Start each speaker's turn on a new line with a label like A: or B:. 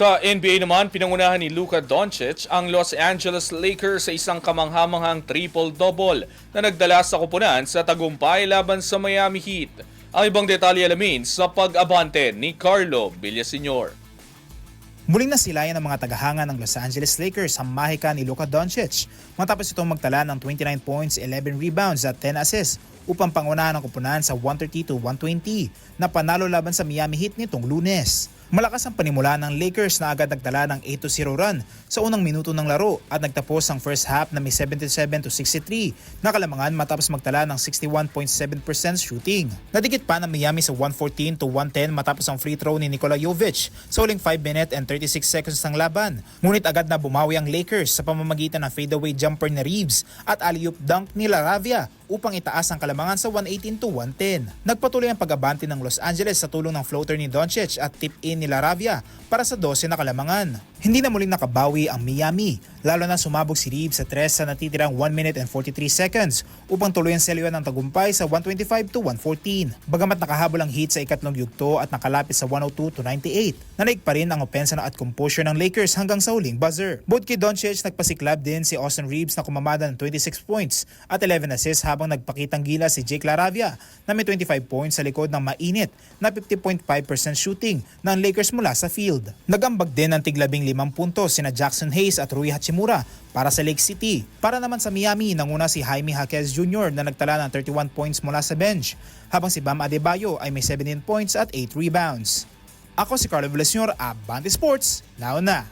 A: Sa NBA naman, pinangunahan ni Luka Doncic ang Los Angeles Lakers sa isang kamanghamanghang triple-double na nagdala sa kupunan sa tagumpay laban sa Miami Heat. Ang ibang detalye alamin sa pag-abante ni Carlo Villaseñor.
B: Muling nasilayan ng mga tagahanga ng Los Angeles Lakers ang mahika ni Luka Doncic matapos itong magtala ng 29 points, 11 rebounds at 10 assists upang pangunahan ang kupunan sa 130 to 120 na panalo laban sa Miami Heat nitong lunes. Malakas ang panimula ng Lakers na agad nagtala ng 8-0 run sa unang minuto ng laro at nagtapos ang first half na may 77 to 63 na kalamangan matapos magtala ng 61.7% shooting. Nadikit pa ng Miami sa 114 to 110 matapos ang free throw ni Nikola Jovic sa huling 5 minute and 36 seconds ng laban. Ngunit agad na bumawi ang Lakers sa pamamagitan ng fadeaway jumper ni Reeves at alley-oop dunk ni Laravia upang itaas ang kalamangan sa 118 to 110. Nagpatuloy ang pag-abante ng Los Angeles sa tulong ng floater ni Doncic at tip-in ni Laravia para sa 12 na kalamangan. Hindi na muling nakabawi ang Miami, lalo na sumabog si Reeves sa tres sa natitirang 1 minute and 43 seconds upang tuluyan seliwan ng tagumpay sa 125 to 114. Bagamat nakahabol ang Heat sa ikatlong yugto at nakalapit sa 102 to 98, nanaig pa rin ang opensa at composure ng Lakers hanggang sa huling buzzer. Bukod kay Doncic, nagpasiklab din si Austin Reeves na kumamada ng 26 points at 11 assists habang nagpakitang gila si Jake Laravia na may 25 points sa likod ng mainit na 50.5% shooting ng Lakers mula sa field. Nagambag din ng tiglabing limang puntos sina Jackson Hayes at Rui Hachimura para sa Lake City. Para naman sa Miami, nanguna si Jaime Jaquez Jr. na nagtala ng 31 points mula sa bench, habang si Bam Adebayo ay may 17 points at 8 rebounds. Ako si Carlo Villaseñor, Abante Sports, now na!